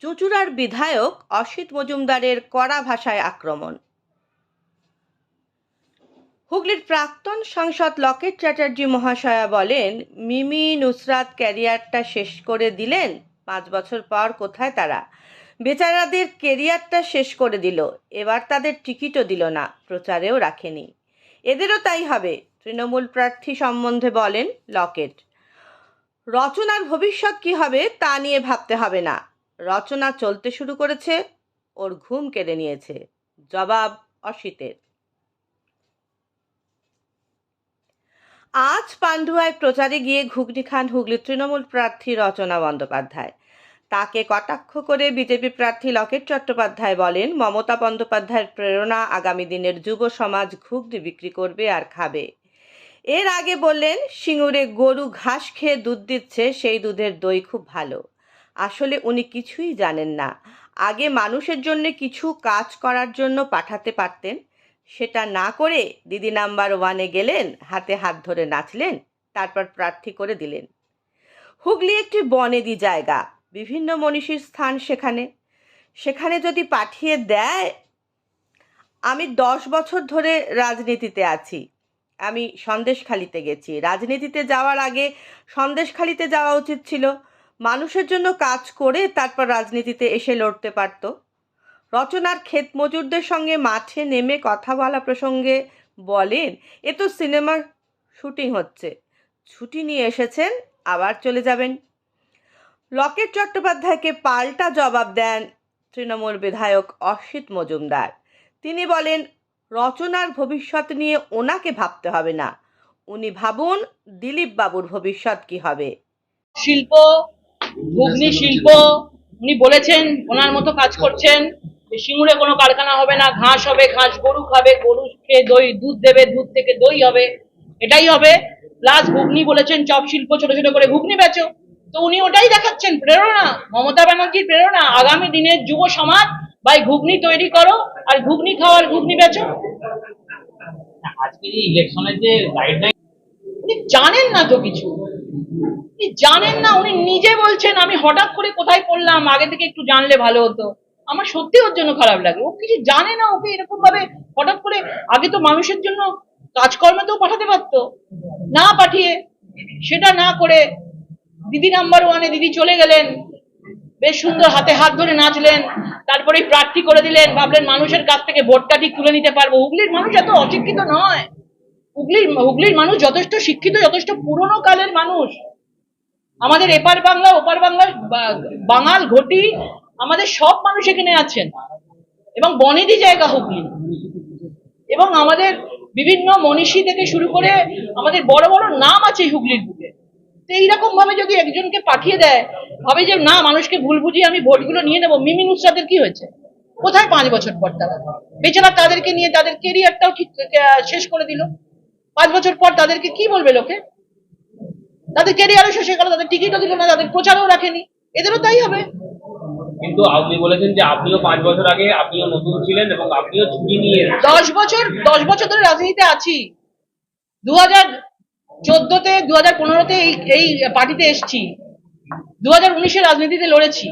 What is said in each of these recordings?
চুঁচুড়ার বিধায়ক অসিত মজুমদারের কড়া ভাষায় আক্রমণ। হুগলির প্রাক্তন সাংসদ লকেট চ্যাটার্জি মহাশয়া বলেন, মিমি নুসরাত ক্যারিয়ারটা শেষ করে দিলেন, পাঁচ বছর পর কোথায় তারা? বেচারাদের কেরিয়ারটা শেষ করে দিল, এবার তাদের টিকিটও দিল না, প্রচারেও রাখেনি। এদেরও তাই হবে, তৃণমূল প্রার্থী সম্বন্ধে বলেন লকেট। রচনার ভবিষ্যৎ কি হবে তা নিয়ে ভাবতে হবে না। রচনা চলতে শুরু করেছে, ওর ঘুম কেড়ে নিয়েছে। জবাব, অসিতের। আজ পান্ডুয়ায় প্রচারে গিয়ে ঘুগনি খান হুগলির তৃণমূল প্রার্থী রচনা বন্দ্যোপাধ্যায়। তাকে কটাক্ষ করে বিজেপি প্রার্থী লকেট চট্টোপাধ্যায় বলেন, মমতা বন্দ্যোপাধ্যায়ের প্রেরণা আগামী দিনের যুব সমাজ ঘুগনি বিক্রি করবে আর খাবে। এর আগে বললেন, সিঙ্গুরে গরু ঘাস খেয়ে দুধ দিচ্ছে, সেই দুধের দই খুব ভালো। আসলে উনি কিছুই জানেন না। আগে মানুষের জন্য কিছু কাজ করার জন্য পাঠাতে পারতেন। সেটা না করে দিদি নাম্বার ওয়ানে গেলেন, হাতে হাত ধরে নাচলেন, তারপর প্রার্থী করে দিলেন। হুগলি একটি বনেদি জায়গা, বিভিন্ন মনীষীর স্থান সেখানে। সেখানে যদি পাঠিয়ে দেয়, আমি দশ বছর ধরে রাজনীতিতে আছি। আমি সন্দেশখালিতে গেছি। রাজনীতিতে যাওয়ার আগে সন্দেশখালিতে যাওয়া উচিত ছিল। মানুষের জন্য কাজ করে তারপর রাজনীতিতে এসে লড়তে পারত। রচনার ক্ষেত মজুরদের সঙ্গে মাঠে নেমে কথা বলা প্রসঙ্গে বলেন, এ তো সিনেমার শুটিং হচ্ছে। ছুটি নিয়ে এসেছেন, আবার চলে যাবেন। লকেট চট্টোপাধ্যায়কে পাল্টা জবাব দেন তৃণমূল বিধায়ক অসিত মজুমদার। তিনি বলেন, রচনার ভবিষ্যৎ নিয়ে ওনাকে ভাবতে হবে না। উনি ভাবুন দিলীপ বাবুর ভবিষ্যৎ কি হবে? শিল্প ঘুগনি শিল্প উনি বলেছেন ওনার মতো কাজ করছেন সিঙ্গুরে কোনো কারখানা হবে না ঘাস হবে ঘাস গরু খাবে গরু খেয়ে দই দুধ দেবে দুধ থেকে দই হবে এটাই হবে। প্লাস ঘুগনি বলেছেন চপ শিল্প ছোট ছোট করে ঘুগনি বেচো। তো উনি ওটাই দেখাচ্ছেন প্রেরণা মমতা ব্যানার্জির প্রেরণা আগামী দিনের যুব সমাজ ভাই ঘুগনি তৈরি করো আর ঘুগনি খাওয়ার ঘুগনি বেচো। আজকে ইলেকশনের যে গাইডলাইন উনি জানেন না তো কিছু। জানেন না, উনি নিজে বলছেন, আমি হঠাৎ করে কোথায় পড়লাম, আগে থেকে একটু জানলে ভালো হতো। আমার সত্যি ওর জন্য খারাপ লাগে। ও কিছু জানে না, ওকে এরকম ভাবে হঠাৎ করে আগে তো মানুষের জন্য কাজকর্মেতেও পাঠাতে পারতো। না পাঠিয়ে, সেটা না করে দিদি নাম্বার ওয়ানে দিদি চলে গেলেন। বেশ সুন্দর হাতে হাত ধরে নাচলেন। তারপরে প্রার্থী করে দিলেন। ভাবলেন মানুষের কাছ থেকে ভোটটা ঠিক তুলে নিতে পারব। হুগলির মানুষ এত অশিক্ষিত নয়। হুগলির হুগলির মানুষ যথেষ্ট শিক্ষিত, যথেষ্ট পুরনো কালের মানুষ। আমাদের এপার বাংলা, ওপার বাংলার বাঙাল ঘটি আমাদের সব মানুষ এখানে আছেন। এবং বনেদি জায়গা হুগলি। এবং আমাদের বিভিন্ন মনীষী থেকে শুরু করে আমাদের বড় বড় নাম আছে হুগলির বুকে। তো এইরকম ভাবে যদি একজনকে পাঠিয়ে দেয়, ভাবে যে না, মানুষকে ভুল বুঝিয়ে আমি ভোটগুলো নিয়ে নেব, মিমি নুসরাতের কি হয়েছে? কোথায় পাঁচ বছর পর তারা? বেচারা তাদেরকে নিয়ে, তাদের কেরিয়ারটাও ঠিক শেষ করে দিল। পাঁচ বছর পর তাদেরকে কি বলবে লোকে? তাদের ক্যারিয়ারও শেষ হয়ে গেল তাদের টিকিটও দিল না তাদের প্রচারও রাখেনি। এদেরও তাই হবে। কিন্তু আপনি বলেছেন যে আপনিও পাঁচ বছর আগে আপনিও নতুন ছিলেন এবং আপনিও ছুটি নিয়ে দশ বছর দশ বছর ধরে রাজনীতিতে আছি। দু হাজার চোদ্দতে দু হাজার পনেরোতে এই এই পার্টিতে এসছি। দু হাজার উনিশে রাজনীতিতে লড়েছি।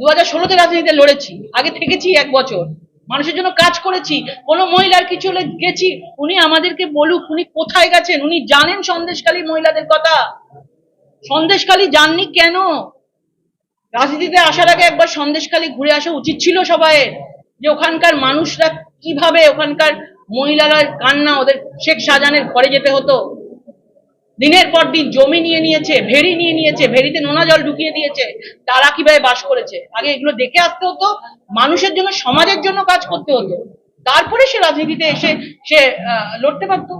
দু হাজার ষোলোতে রাজনীতিতে লড়েছি। আগে থেকেছি এক বছর। মানুষের জন্য কাজ করেছি, কোনো মহিলার কিছু হলে গেছি, উনি আমাদেরকে বলুক, উনি কোথায় গেছেন, উনি জানেন সন্দেশকালী মহিলাদের কথা। সন্দেশকালী জাননি কেন? রাজনীতিতে আসার আগে একবার সন্দেশখালী ঘুরে আসা উচিত ছিল সবাই, যে ওখানকার মানুষরা কীভাবে ওখানকার মহিলারা কান্না, ওদের শেখ শাহজাহানের ঘরে যেতে হতো। দিনের পর দিন জমি নিয়ে নিয়েছে, ভেড়ি নিয়ে নিয়েছে, ভেড়িতে নোনা জল ঢুকিয়ে দিয়েছে, তারা কীভাবে বাস করেছে? আগে এগুলো দেখে আসতে হতো, মানুষের জন্য, সমাজের জন্য কাজ করতে হতো। তারপরে সে রাজনীতিতে এসে সে লড়তে পারতো।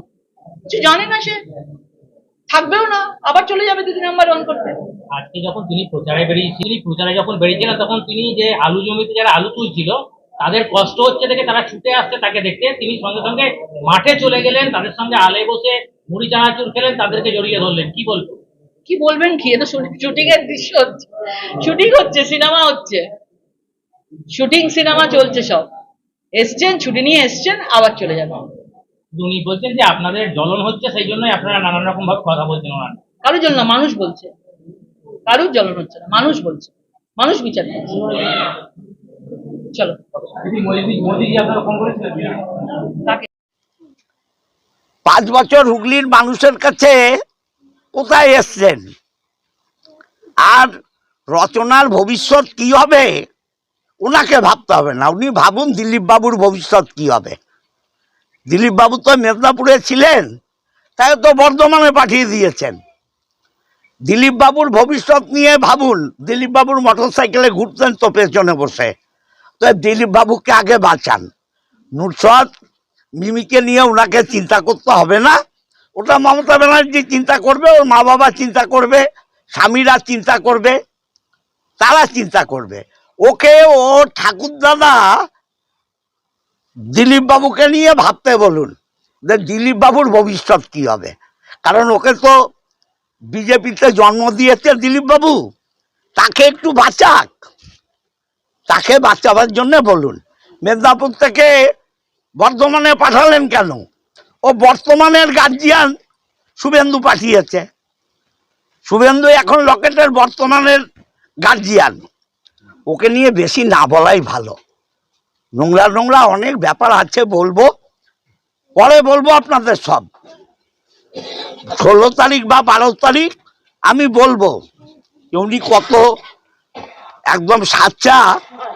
কিছু জানে না সে। থাকবেও না, আবার চলে যাবে দুদিন নাম্বার ওয়ান করতে। আজকে যখন তিনি প্রচারে বেরিয়েছিলেন প্রচারে যখন বেরিয়েছিলেন, তখন তিনি যে আলু জমিতে যারা আলু তুলছিল, তাদের কষ্ট হচ্ছে দেখে তারা ছুটে আসছে তাকে দেখতে। তিনি সঙ্গে সঙ্গে মাঠে চলে গেলেন, তাদের সঙ্গে আলে বসে মুড়ি চানাচুর খেলেন তাদেরকে জড়িয়ে ধরলেন। কি বলব? কি বলবেন কি? এটা শুটিং এর দৃশ্য হচ্ছে। শুটিং হচ্ছে সিনেমা হচ্ছে। শুটিং সিনেমা চলছে সব। এসছেন ছুটি নিয়ে এসছেন আবার চলে যাবেন। উনি বলছেন যে আপনাদের জ্বলন হচ্ছে সেই জন্যই আপনারা নানান রকম ভাবে কথা বলছেন ওনার। কারোর জন্য না, মানুষ বলছে। কারোর জ্বলন হচ্ছে না মানুষ বলছে। মানুষ বিচার করছে। চলো। মোদি আপনারা ফোন করেছিলেন তাকে পাঁচ বছর হুগলির মানুষের কাছে কোথায় এসছেন? আর রচনার ভবিষ্যৎ কি হবে? ওনাকে ভাবতে হবে না। উনি ভাবুন দিলীপ বাবুর ভবিষ্যৎ কি হবে। দিলীপ বাবু তো মেদিনীপুরে ছিলেন, তাই তো বর্ধমানে পাঠিয়ে দিয়েছেন। দিলীপ বাবুর ভবিষ্যৎ নিয়ে ভাবুন। দিলীপ বাবুর মোটর সাইকেলে ঘুরতেন তো পেছনে বসে। তো দিলীপ বাবুকে আগে বাঁচান। নুরসদ মিমিকে নিয়ে ওনাকে চিন্তা করতে হবে না। ওটা মমতা ব্যানার্জি চিন্তা করবে, ওর মা বাবা চিন্তা করবে, স্বামীরা চিন্তা করবে, তারা চিন্তা করবে। ওকে ও ঠাকুর দাদা দিলীপ বাবুকে নিয়ে ভাবতে বলুন, যে দিলীপ বাবুর ভবিষ্যৎ কি হবে? কারণ ওকে তো বিজেপিতে জন্ম দিয়েছে দিলীপ বাবু তাকে একটু বাঁচাক। তাকে বাঁচাবার জন্য বলুন। মেদিনীপুর থেকে বর্ধমানে পাঠালেন কেন? ও বর্তমানের গার্জিয়ান শুভেন্দু পাঠিয়েছে। শুভেন্দু এখন লকেটের বর্তমানের গার্জিয়ান ওকে নিয়ে বেশি না বলাই ভালো। নোংরা নোংরা অনেক ব্যাপার আছে বলব। পরে বলব আপনাদের সব। ষোলো তারিখ বা বারো তারিখ আমি বলব উনি কত একদম সাচ্চা